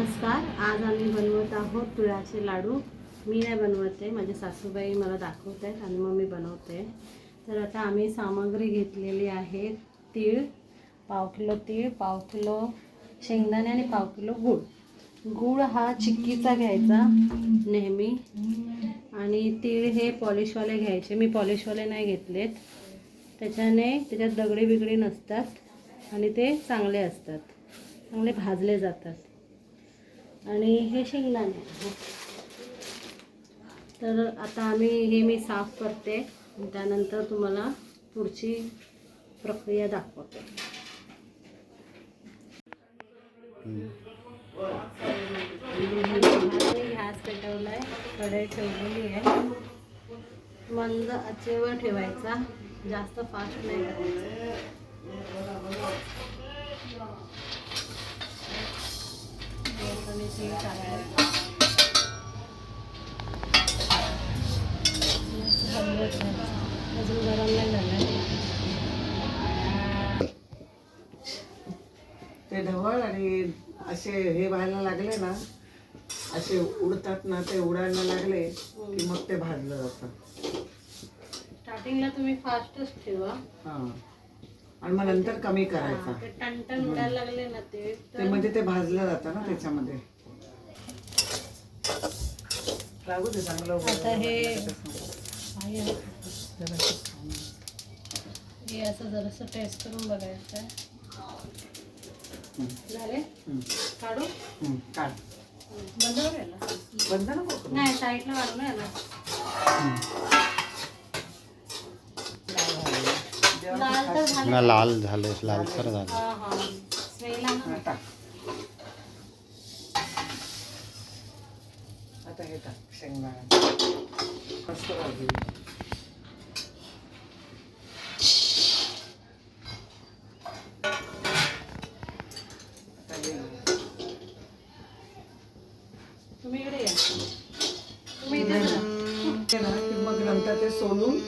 नमस्कार आज आम्ही बनवत आहोत तिळाचे लाडू. मी नाही बनवते माझ्या सासूबाई मला दाखवत आहेत आणि मग मी बनवते तर आता आम्ही सामग्री घेतलेली आहे तीळ पाव किलो तीळ पाव किलो शेंगदाणे आणि पाव किलो गूळ. गूळ हा चिक्कीचा घ्यायचा नेहमी. आणि तीळ हे पॉलिशवाले घ्यायचे मी पॉलिशवाले नाही घेतलेत. त्याच्याने त्याच्यात दगडी बिगडी नसतात आणि ते चांगले असतात चांगले भाजले जातात. आणि हे शेंगदाणे हो. तर आता आम्ही हे मी साफ करते. त्यानंतर तुम्हाला पुढची प्रक्रिया दाखवते. गॅस पेटवला आहे कढई ठेवलेली आहे. मंद आचेवर ठेवायचा. जास्त फास्ट नाही करायचं. आणि तीळ टाकायचं हलवत राहायचं. अजून गरम नाही झालं ते ढवळ आणि असे हे व्हायला लागले ना असे उडतात ना ते उडायला लागले की मग ते भाजलं जातं स्टार्टिंगला तुम्ही फास्टच ठेवा हा आणि मग नंतर कमी करायचा. ते टणटण उडायला लागले ना ते ते म्हणजे ते भाजलं जातं ना त्याच्यामध्ये. लागू दे चांगलं आता हे आहे. हे असं जरासं टेस्ट करून बघायचं आहे. झाले. काढू? काढ. बंद करायला बंद नको करू. नाही साईडला काढू ना. याला लाल तर झाले ना लाल झाले लालसर झाले. हा हा. स्मेल हा, आहे टाक आता हे टाक शेंगदाणा. मस्त भाजली. आता हे तुम्ही इकडे या. तुम्ही इथे. ते ना की मग नंतर ते सोलून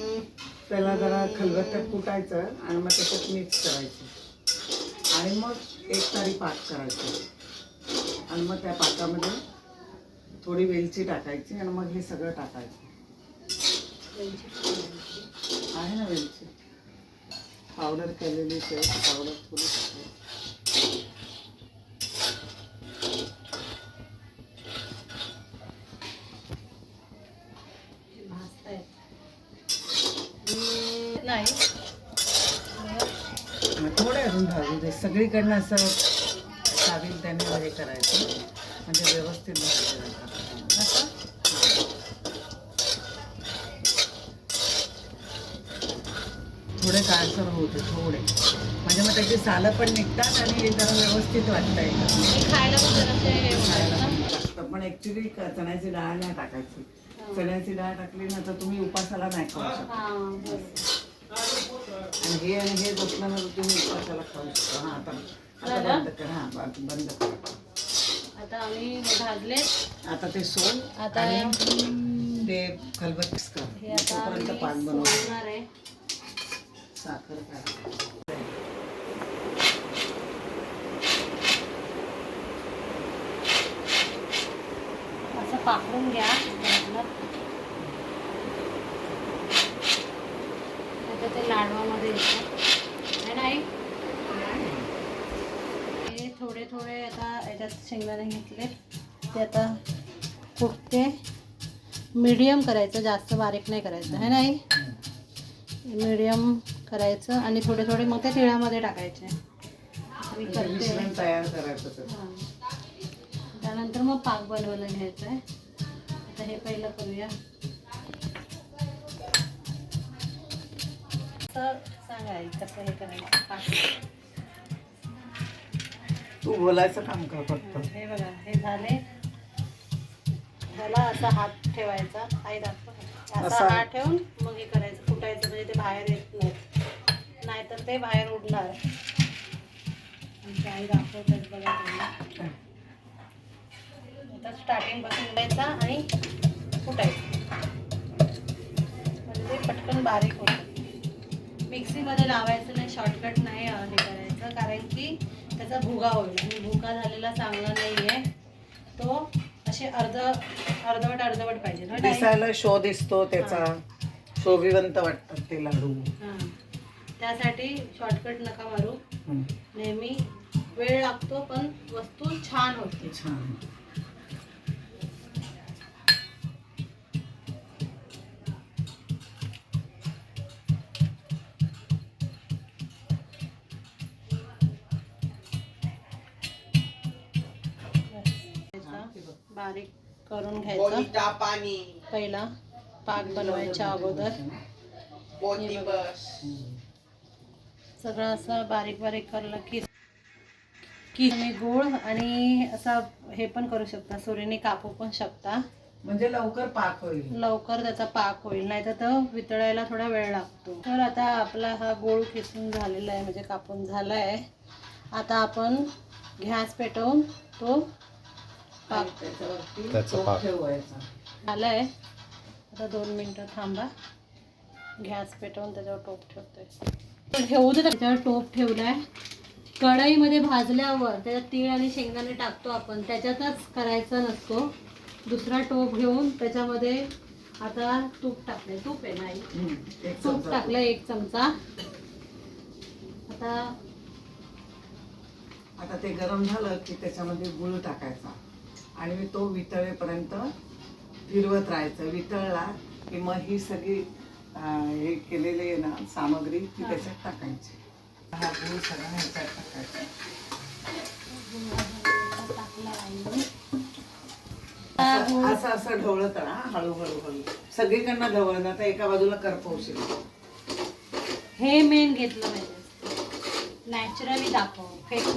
त्याला जरा खलबत्त्यात कुटायचं आणि मग त्याच्यात मिक्स करायचं. आणि मग एक तारी पाक करायचं. आणि मग त्या पाकामध्ये थोडी वेलची टाकायची आणि मग हे सगळं टाकायचं. आहे ना वेलची? पावडर केलेली ते पावडर थोडी टाकायची. मग थोडे अजून भाजू दे. सगळीकडनं असं सावील त्याने हे करायचं. म्हणजे व्यवस्थित भाजले जातात असं? थोडे काळसर होते थोडे. म्हणजे मग त्याची सालं पण निघतात आणि हे जरा व्यवस्थित वाटतं एकदम हे खायला पण ऍक्च्युली चण्याची डाळ नाही टाकायची. चण्याची डाळ टाकली ना तर तुम्ही उपासाला नाही खाऊ शकता. आणि हे आणि हे बसल्यानंतर तुम्ही उपासाला खाऊ शकता. हा आता आता झालं? बंद कर. हा बंद बंद कर. आता आम्ही भाजले. आता ते सोल आता आणि ते खलबत्तीस कर. हे आता तोपर्यंत आम्ही पाक सोलणार आहे साखर काय असं घ्या त्यातलं. आता ते लाडवामध्ये येतं है नाही हे थोडे थोडे आता याच्यात शेंगदाणे घेतले. ते आता कुठते मीडियम करायचं जास्त बारीक नाही करायचं है नाही? मीडियम करायचं आणि थोडे थोडे मग ते तिळामध्ये टाकायचे. म्हणजे तयार करायचं. त्यानंतर मग पाक बनवायला घ्यायचा आहे. आता हे पहिलं करूया. तर सांगा कसं हे करायचं पाक. तू बोलायचं काम कर फक्त. हे बघा हे झाले. ह्याला असा हात ठेवायचा. आई दाखव. असा असा? हात ठेवून मग हे करायचं. फुटायचं म्हणजे ते बाहेर येत नाहीत नाहीतर ते बाहेर उडणार. आमची आई दाखवतात बघा आता स्टार्टिंगपासून द्यायचा आणि फुटायचं. म्हणजे ते पटकन बारीक होतं. मिक्सीमध्ये लावायचं नाही शॉर्टकट नाही अं, हे करायचं. कारण की त्याचा भुगा होईल. आणि भुगा झालेला चांगला नाही आहे तो असे अर्ध अर्धवट अर्धवट पाहिजे ना ताई? दिसायला शो दिसतो त्याचा. शोभिवंत वाटतात ते लाडू. हां. त्यासाठी शॉर्टकट नका मारू. हं. नेहमी वेळ लागतो पण वस्तू छान होते. छान. बारीक करून घ्यायचा. पाणी पहिला पाक बनवायच्या अगोदर. सगळं असं बारीक बारीक करलं की की तुम्ही गूळ आणि असा हे पण करू शकता सुरीने कापू पण शकता. म्हणजे लवकर पाक होईल. लवकर त्याचा पाक होईल नाही तर तो वितळायला थोडा वेळ लागतो. तर आता आपला हा गूळ किसून झालेला आहे म्हणजे कापून झाला आहे आता आपण गॅस पेटवून तो पाक. त्याच्यावरती त्याचा टोप पाक. ठेवायचा. झाला आहे आता दोन मिनटं थांबा. गॅस पेटवून त्याच्यावर टोप ठेवतोय. ठेवू दे त्याच्यावर टोप ठेवलाय. कढईमध्ये भाजल्यावर त्याच्यात तीळ आणि शेंगदाणे टाकतो आपण. त्याच्यातच करायचा नसतो. दुसरा टोप घेऊन त्याच्यामध्ये आता तूप टाकलंय. तूप आहे नाही. एक तूप चमचा टाकलं एक चमचा. आता आता ते गरम झालं की त्याच्यामध्ये गुळ टाकायचा. आणि मी तो वितळेपर्यंत फिरवत राहायचं. वितळला की मग ही सगळी हे केलेली आहे ना सामग्री ती. त्याच्यात टाकायची. हा गुळ सगळा ह्याच्यात टाकायचा. असं असं ढवळत राहा हळूहळू हळू. सगळीकडनं ढवळत आता एका बाजूला करपवशील. हे मेन घेतलं पाहिजे नॅचरली दाखव. फेक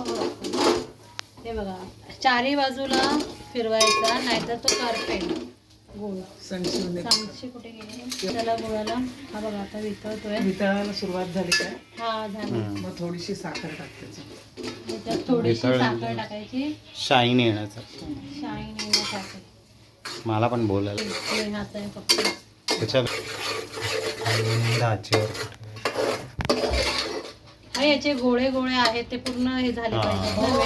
हे बघा चारी बाजूला फिरवायचा नाहीतर तो करपेल गुळ चांगशी कुठे गेली? त्याला गुळाला हा बघा आता वितळतोय. वितळायला सुरुवात झाली काय? हा झालं. मग थोडीशी साखर टाकायची त्याच्यात थोडीशी. साखर टाकायची. शाईन येण्याचं. शाईन येण्यासाठी. मला पण बोलायला. हे हात आहे फक्त त्याच्या दाचीवर हा याचे गोळे गोळे आहेत ते पूर्ण हे झाले. पाहिजे. हो. हा,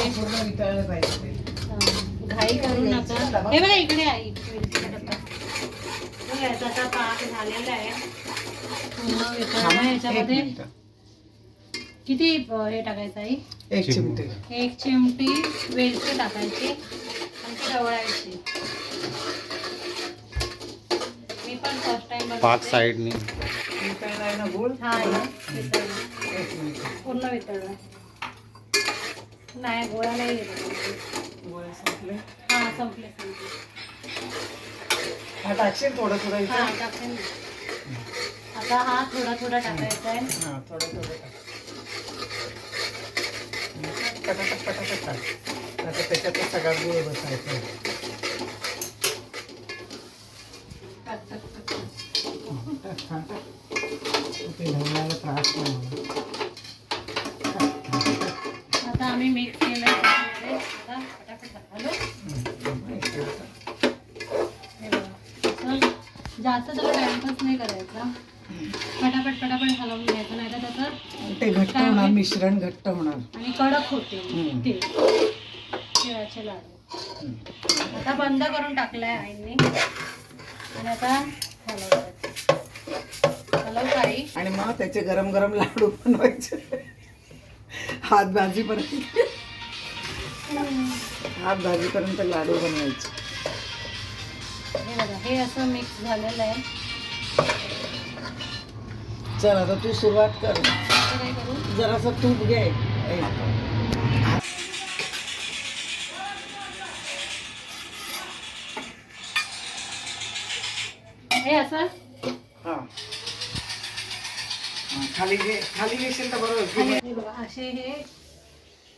घाई करू नका हे बघा इकडे याचा पाक झालेला आहे. याच्यामध्ये. किती हे टाकायचं आई? एक चिमटे. एक चिमटी वेलची टाकायची आणि ती ढवळायची. मी पण फर्स्ट टाइम पाक साईडनी वितळला आहे ना गुळ हा पूर्ण वितळलं नाही गोळा नाही गोळे संपले. हा संपले संपले. हा टाकशील थोडं थोडं हा इथं? टाकते ना. आता हा थोडा थोडा टाकायचा आहे. हा थोडं थोडं टाक. पटापट पटापट टाक. आता त्याच्यात सगळा गुळ बसायचा. ढवळायला त्रास नाही. आता आम्ही मिक्स केलं आता जास्त त्याला टाइमपास नाही करायचा. फटाफट फटाफट हलवून घ्यायचं नाही तर त्याचं ते घट्ट होणार? मिश्रण घट्ट होणार. आणि कडक होते. हम्म. ते. तिळाचे लाडू. आता बंद करून टाकलाय आईने. आणि आता हलवायचं काही आणि मग त्याचे गरम गरम लाडू बनवायचे. हात भाजीपर्यंत. हात भाजीपर्यंत लाडू बनवायचे. हे बघा हे असं मिक्स झालेलं आहे. चल आता तू सुरुवात कर. आता काय करू? जरासं तूप घे. ए, हे असं? हा, खाली घे खाली घेशील तर बरोबर आणि बघा असे हे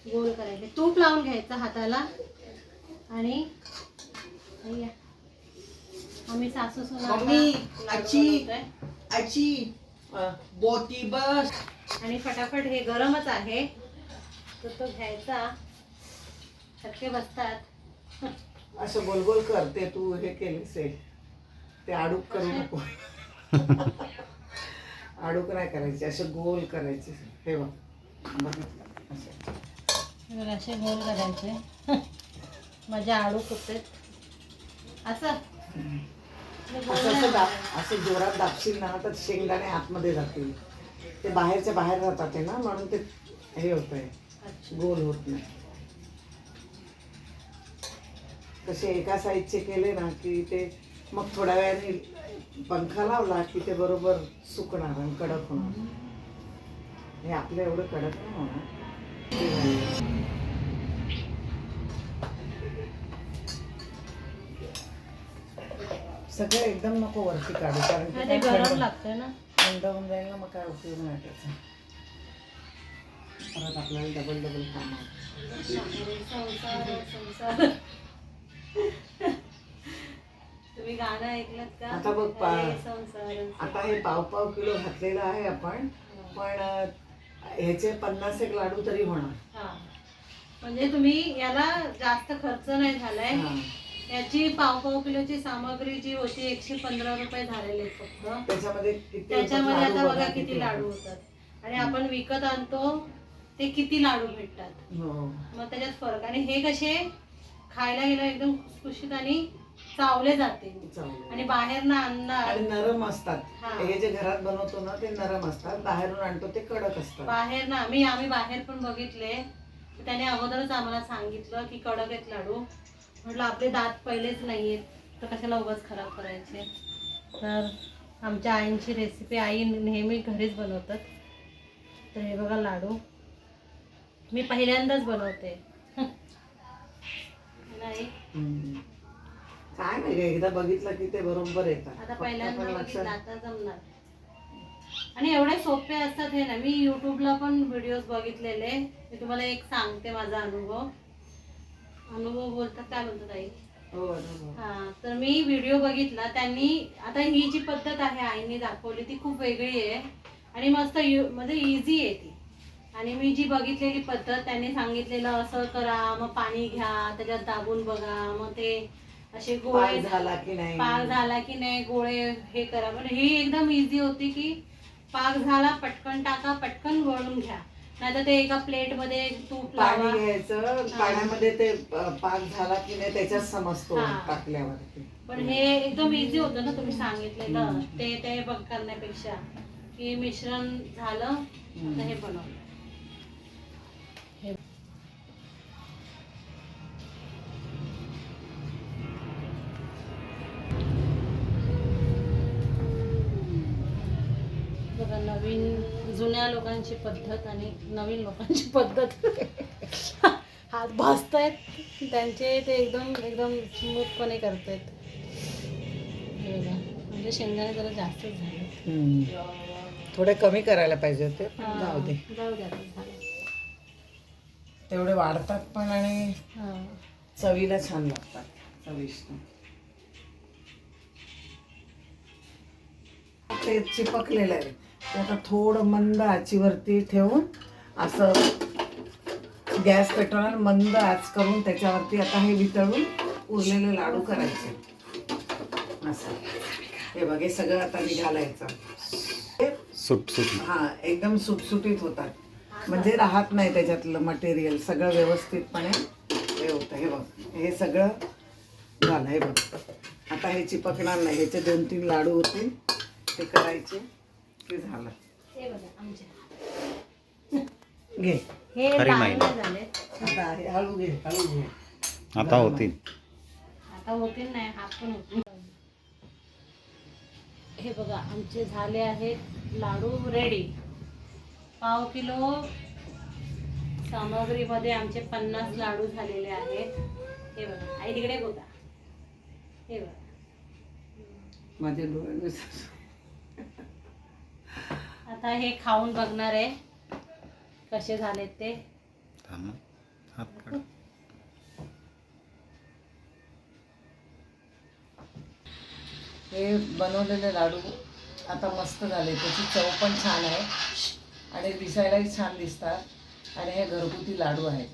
गोल करायचे. तूप लावून घ्यायचं हाताला. आणि. आम्ही सासू मम्मी, आजी. आजी. बोटी बस. आणि फटाफट हे गरमच आहे. तर तो घ्यायचा. चटके बसतात. असं गोल गोल कर ते तू हे केलीस आहे ते आडूक करू नको. आडूक नाही करायचे असं गोल करायचे. हे बघ. बघितलं. असं. गोल करायचे. माझे आडू फुटते असं. असं असं दाब मला. असं जोरात दाबशील ना तर शेंगदाणे आतमध्ये जातील. ते बाहेरच्या बाहेर राहतात ते ना म्हणून ते हे होत आहे. गोल होत नाही. तसे एका साईजचे केले ना की ते मग थोड्या वेळाने पंखा लावला की ते बरोबर सुकणार आणि कडक होणार. हे आपलं एवढं कडक नाही होणार. सगळं एकदम नको वरती काढू कारण की ते गरम ना. थंड होऊन जाईल ना मग काय उपयोग नाही त्याचा. परत आपल्याला डबल डबल काम तुम्ही गाणं ऐकलं का? आता बघ पा- अरे आता हे पाव पाव किलो घातलेलं आहे आपण पण अं, ह्याचे पन्नास एक लाडू तरी होणार. हा. म्हणजे तुम्ही याला जास्त खर्च नाही झालाय. हा. याची पाव पाव किलोची सामग्री जी होती एकशे पंधरा रुपये झालेले आहेत फक्त. त्याच्यामध्ये किती त्याच्यामध्ये लाडू आता बघा किती लाडू होतात. होतात. आणि आपण विकत आणतो ते किती लाडू भेटतात. हो. मग त्याच्यात फरक. आणि हे कसे? खायला गेलं एकदम खुसखुशीत आणि चावले जाते. चांगलं. आणि बाहेर ना आणणार. आणि नरम असतात. हा. हे जे घरात बनवतो ना ते नरम असतात. बाहेरून आणतो ते कडक असतात. बाहेर ना आम्ही आम्ही बाहेर पण बघितले. तर त्याने अगोदरच आम्हाला सांगितलं की कडक आहेत लाडू. म्हटलं आपले दात पहिलेच नाही आहेत तर कशाला उगाच खराब करायचे? तर आमच्या आईंची रेसिपी आई नेहमी घरीच बनवतात. तर हे बघा लाडू. मी पहिल्यांदाच बनवते. नाही. हम्म. काय नाही ग, एकदा बघितलं की ते बरोबर येतात. आता फक्त पहिल्यांदा आपण बघितलं लक्षात. आता जमणार. आणि एवढे सोपे असतात हे ना मी युट्यूबला पण व्हिडिओज बघितलेले. मी तुम्हाला एक सांगते माझा अनुभव. अनुभव बोलतात काय बोलतात आई हो बरोबर. हा तर मी व्हिडिओ बघितला त्यांनी आता ही जी पद्धत आहे आईने दाखवली ती खूप वेगळी आहे. आणि मस्त यु म्हणजे इझी आहे ती. आणि मी जी बघितलेली पद्धत त्यांनी सांगितलेलं असं करा मग पाणी घ्या त्याच्यात दाबून बघा मग ते असे गोळे झाला की नाही? पाक झाला की नाही गोळे हे करा. पण ही एकदम इझी होती की पाक झाला पटकन टाका पटकन वळून घ्या. नाहीतर ते एका प्लेटमध्ये तूप पाणी घ्यायचं पाण्यामध्ये ते पाक झाला की नाही त्याच्यात समजतो हा. टाकल्यावरती. पण हे एकदम इझी होतं ना तुम्ही सांगितलेलं ते ते बघ करण्यापेक्षा. की मिश्रण झालं आता हे बनवलं. लोकांची पद्धत आणि नवीन लोकांची पद्धत. हात भाजतायत त्यांचे ते एकदम एकदम स्मूथपणे करतायत. हे बघा म्हणजे शेंगदाणे जरा जास्तच झाले थोडे कमी करायला पाहिजे होते जाऊ दे. जाऊ तेवढे वाढतात पण आणि हा. चवीला छान लागतात चविष्ट. ते चिपकलेलं आहे. ते आता थोडं मंद आचीवरती ठेवून असं गॅस पेटवून मंद आच करून त्याच्यावरती आता हे वितळून उरलेले लाडू करायचे. असं. हे बघ हे सगळं आता निघालायचं. हे सुट सुट हा एकदम सुटसुटीत होतात. म्हणजे राहत नाही त्याच्यातलं मटेरियल सगळं व्यवस्थितपणे हे होतं. हे बघ हे सगळं झालं. हे बघ. आता हे चिपकणार नाही. ह्याचे दोन तीन लाडू होतील. ते करायचे. ते झालं. हे बघा आमचे घे. हे खरी लहान झाले आता हे हळू घे हळू घे. आता होतील. आता होतील नाही हात पण होतील. हे बघा आमचे झाले आहेत लाडू रेडी पाव किलो सामग्रीमध्ये आमचे पन्नास लाडू झालेले आहेत. हे बघा आई तिकडे बघा. हे बघा. माझे डोळे आता हे खाऊन बघणार आहे. कसे झालेत ते. हे बनवलेले लाडू आता मस्त झाले. त्याची चव पण छान आहे. आणि दिसायलाही छान दिसतात. आणि हे घरगुती लाडू आहेत.